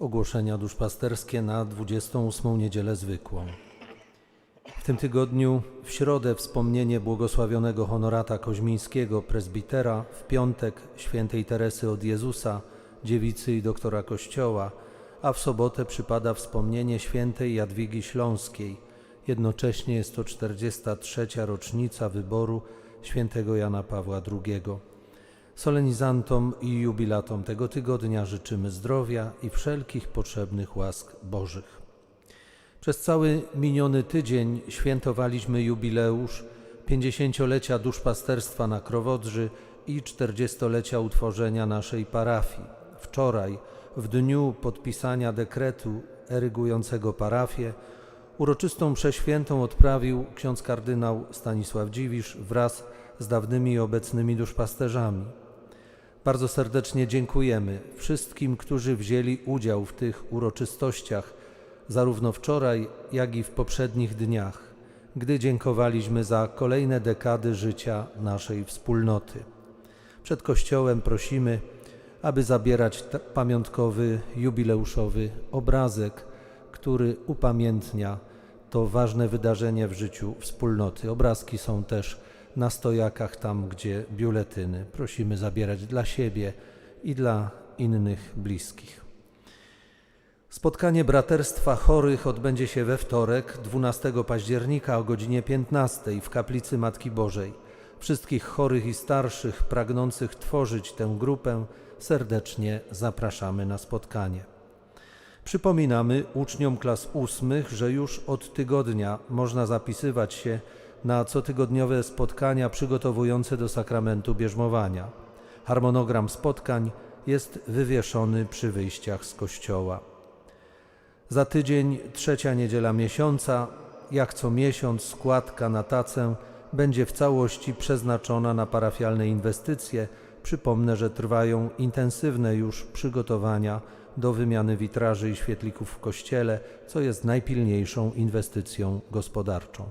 Ogłoszenia duszpasterskie na 28 niedzielę zwykłą. W tym tygodniu w środę wspomnienie błogosławionego honorata Koźmińskiego, prezbitera, w piątek świętej Teresy od Jezusa, dziewicy i doktora Kościoła, a w sobotę przypada wspomnienie świętej Jadwigi Śląskiej. Jednocześnie jest to 43. rocznica wyboru świętego Jana Pawła II. Solenizantom i jubilatom tego tygodnia życzymy zdrowia i wszelkich potrzebnych łask Bożych. Przez cały miniony tydzień świętowaliśmy jubileusz 50-lecia duszpasterstwa na Krowodrzy i 40-lecia utworzenia naszej parafii. Wczoraj, w dniu podpisania dekretu erygującego parafię, uroczystą przeświętą odprawił ksiądz kardynał Stanisław Dziwisz wraz z dawnymi i obecnymi duszpasterzami. Bardzo serdecznie dziękujemy wszystkim, którzy wzięli udział w tych uroczystościach, zarówno wczoraj, jak i w poprzednich dniach, gdy dziękowaliśmy za kolejne dekady życia naszej wspólnoty. Przed Kościołem prosimy, aby zabierać pamiątkowy, jubileuszowy obrazek, który upamiętnia to ważne wydarzenie w życiu wspólnoty. Obrazki są też na stojakach, tam gdzie biuletyny. Prosimy zabierać dla siebie i dla innych bliskich. Spotkanie Braterstwa Chorych odbędzie się we wtorek, 12 października o godzinie 15 w kaplicy Matki Bożej. Wszystkich chorych i starszych pragnących tworzyć tę grupę serdecznie zapraszamy na spotkanie. Przypominamy uczniom klas ósmych, że już od tygodnia można zapisywać się na cotygodniowe spotkania przygotowujące do sakramentu bierzmowania. Harmonogram spotkań jest wywieszony przy wyjściach z kościoła. Za tydzień, trzecia niedziela miesiąca, jak co miesiąc, składka na tacę będzie w całości przeznaczona na parafialne inwestycje. Przypomnę, że trwają intensywne już przygotowania do wymiany witraży i świetlików w kościele, co jest najpilniejszą inwestycją gospodarczą.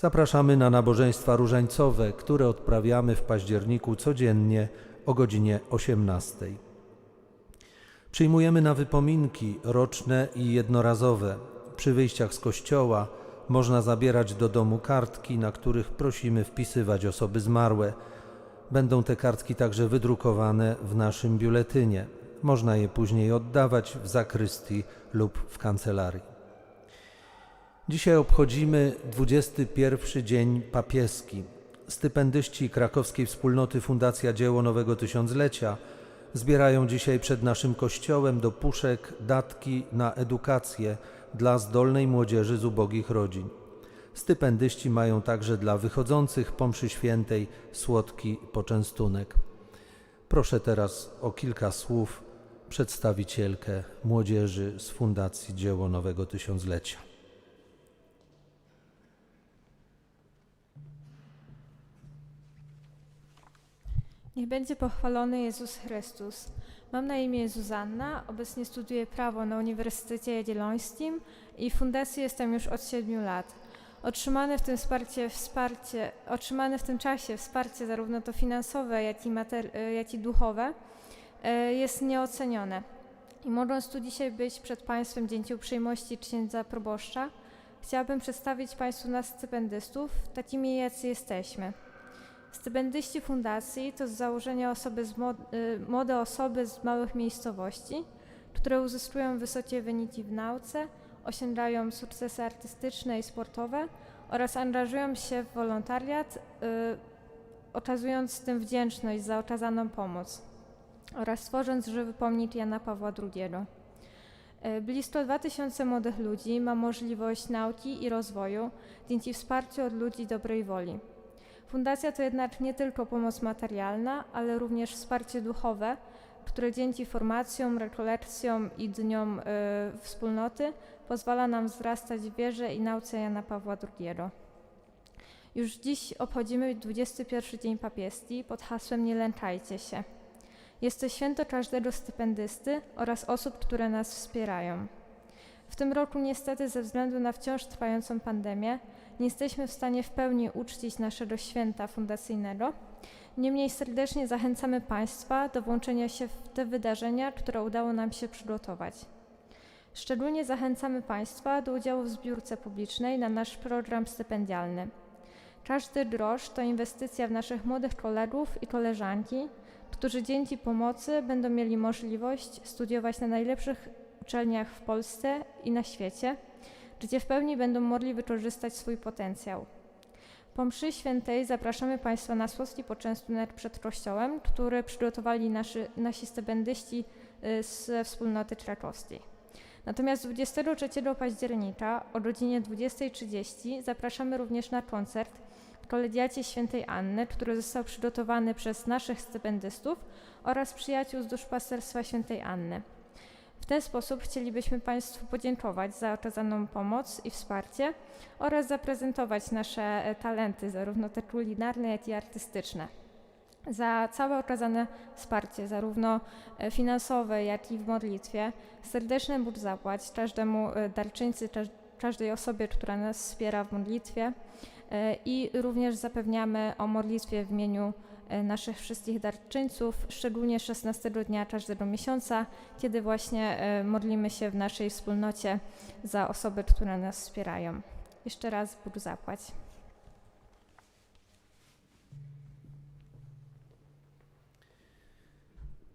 Zapraszamy na nabożeństwa różańcowe, które odprawiamy w październiku codziennie o godzinie 18. Przyjmujemy na wypominki roczne i jednorazowe. Przy wyjściach z kościoła można zabierać do domu kartki, na których prosimy wpisywać osoby zmarłe. Będą te kartki także wydrukowane w naszym biuletynie. Można je później oddawać w zakrystii lub w kancelarii. Dzisiaj obchodzimy 21 dzień papieski. Stypendyści krakowskiej wspólnoty Fundacja Dzieło Nowego Tysiąclecia zbierają dzisiaj przed naszym kościołem do puszek datki na edukację dla zdolnej młodzieży z ubogich rodzin. Stypendyści mają także dla wychodzących po mszy świętej słodki poczęstunek. Proszę teraz o kilka słów przedstawicielkę młodzieży z Fundacji Dzieło Nowego Tysiąclecia. Niech będzie pochwalony Jezus Chrystus. Mam na imię Zuzanna, obecnie studiuję prawo na Uniwersytecie Jagiellońskim i w fundacji jestem już od 7 lat. Otrzymane w tym, wsparcie, wsparcie, otrzymane w tym czasie wsparcie zarówno to finansowe, jak i, mater, jak i duchowe e, jest nieocenione. I mogąc tu dzisiaj być przed Państwem dzięki uprzejmości księdza proboszcza, chciałabym przedstawić Państwu nas stypendystów, takimi jacy jesteśmy. Stypendyści fundacji to z założenia osoby z y, młode osoby z małych miejscowości, które uzyskują wysokie wyniki w nauce, osiągają sukcesy artystyczne i sportowe oraz angażują się w wolontariat, y, okazując tym wdzięczność za okazaną pomoc oraz tworząc żywy pomnik Jana Pawła II. Blisko 2000 młodych ludzi ma możliwość nauki i rozwoju dzięki wsparciu od ludzi dobrej woli. Fundacja to jednak nie tylko pomoc materialna, ale również wsparcie duchowe, które dzięki formacjom, rekolekcjom i dniom y, wspólnoty pozwala nam wzrastać w wierze i nauce Jana Pawła II. Już dziś obchodzimy 21 Dzień Papieski pod hasłem Nie lękajcie się. Jest to święto każdego stypendysty oraz osób, które nas wspierają. W tym roku niestety ze względu na wciąż trwającą pandemię nie jesteśmy w stanie w pełni uczcić naszego święta fundacyjnego. Niemniej serdecznie zachęcamy Państwa do włączenia się w te wydarzenia, które udało nam się przygotować. Szczególnie zachęcamy Państwa do udziału w zbiórce publicznej na nasz program stypendialny. Każdy grosz to inwestycja w naszych młodych kolegów i koleżanki, którzy dzięki pomocy będą mieli możliwość studiować na najlepszych uczelniach w Polsce i na świecie, gdzie w pełni będą mogli wykorzystać swój potencjał. Po mszy świętej zapraszamy Państwa na słodki poczęstunek przed kościołem, który przygotowali nasi, nasi stypendyści y, ze wspólnoty krakowskiej. Natomiast 23 października o godzinie 20.30 zapraszamy również na koncert Kolegiacie Świętej Anny, który został przygotowany przez naszych stypendystów oraz przyjaciół z duszpasterstwa Świętej Anny. Ten sposób chcielibyśmy Państwu podziękować za okazaną pomoc i wsparcie oraz zaprezentować nasze e, talenty, zarówno te kulinarne, jak i artystyczne. Za całe okazane wsparcie, zarówno e, finansowe, jak i w modlitwie, serdecznie Bóg zapłać każdemu e, darczyńcy, każ- każdej osobie, która nas wspiera w modlitwie i również zapewniamy o modlitwie w imieniu e, naszych wszystkich darczyńców, szczególnie 16 dnia każdego miesiąca, kiedy właśnie e, modlimy się w naszej wspólnocie za osoby, które nas wspierają. Jeszcze raz Bóg zapłać.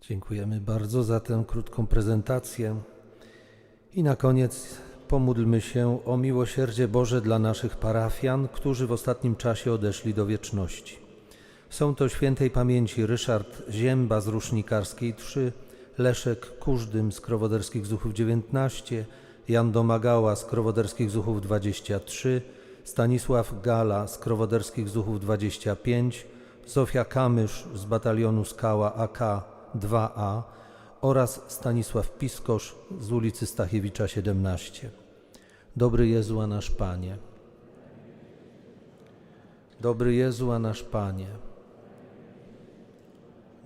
Dziękujemy bardzo za tę krótką prezentację. I na koniec pomódlmy się o miłosierdzie Boże dla naszych parafian, którzy w ostatnim czasie odeszli do wieczności. Są to świętej pamięci Ryszard Zięba z Rusznikarskiej 3, Leszek Kużdym z Krowoderskich Zuchów 19, Jan Domagała z Krowoderskich Zuchów 23, Stanisław Gala z Krowoderskich Zuchów 25, Zofia Kamysz z batalionu Skała AK 2A oraz Stanisław Piskosz z ulicy Stachiewicza 17. Dobry Jezu, a nasz Panie. Dobry Jezu, a nasz Panie.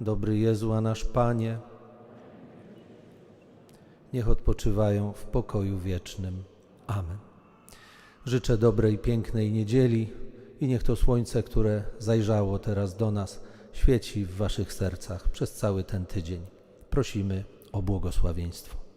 Dobry Jezu, a nasz Panie. Niech odpoczywają w pokoju wiecznym. Amen. Życzę dobrej, pięknej niedzieli i niech to słońce, które zajrzało teraz do nas, świeci w Waszych sercach przez cały ten tydzień. Prosimy o błogosławieństwo.